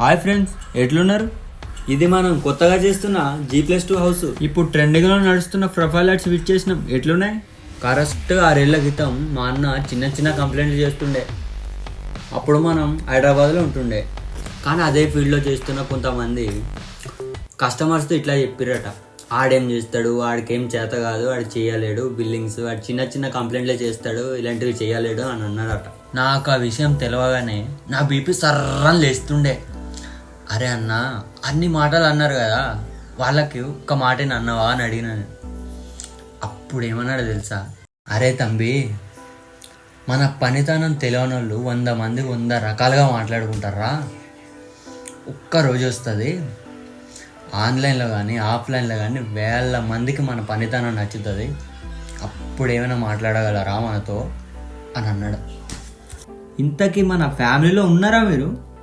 Hi friends ఎట్లున్నారు? ఇది మనం కొత్తగా చేస్తున్న జీ ప్లస్ టూ హౌస్ ఇప్పుడు ట్రెండింగ్లో నడుస్తున్న ప్రొఫైల్ ఆర్ట్స్ విచ్ చేసినాం. ఎట్లున్నాయి? కరెక్ట్ ఆరేళ్ళ క్రితం మా అన్న చిన్న చిన్న కంప్లైంట్లు చేస్తుండే. అప్పుడు మనం హైదరాబాద్లో ఉంటుండే. కానీ అదే ఫీల్డ్లో చేస్తున్న కొంతమంది కస్టమర్స్తో ఇట్లా చెప్పిరట ఆడేం చేస్తాడు? ఆడికేం చేత కాదు. ఆడు చేయలేడు. బిల్లింగ్స్ వాడు చిన్న చిన్న కంప్లైంట్లే చేస్తాడు. ఇలాంటివి చేయలేడు అని అన్నారట. నాకు ఆ విషయం తెలియగానే నా బీపీ సర్రం లేస్తుండే. అరే అన్న అన్ని మాటలు అన్నారు కదా వాళ్ళకి ఒక్క మాట అన్నవా అని అడిగినాను అప్పుడు ఏమన్నాడు తెలుసా? అరే తంబి మన పనితనం తెలియని వాళ్ళు వంద మంది వంద రకాలుగా మాట్లాడుకుంటారా? ఒక్క రోజు వస్తుంది. ఆన్లైన్లో కానీ ఆఫ్లైన్లో కానీ వేల మందికి మన పనితనం నచ్చుతుంది. అప్పుడు ఏమైనా మాట్లాడగలరా మనతో? అని అన్నాడు. ఇంతకీ మన ఫ్యామిలీలో ఉన్నారా మీరు?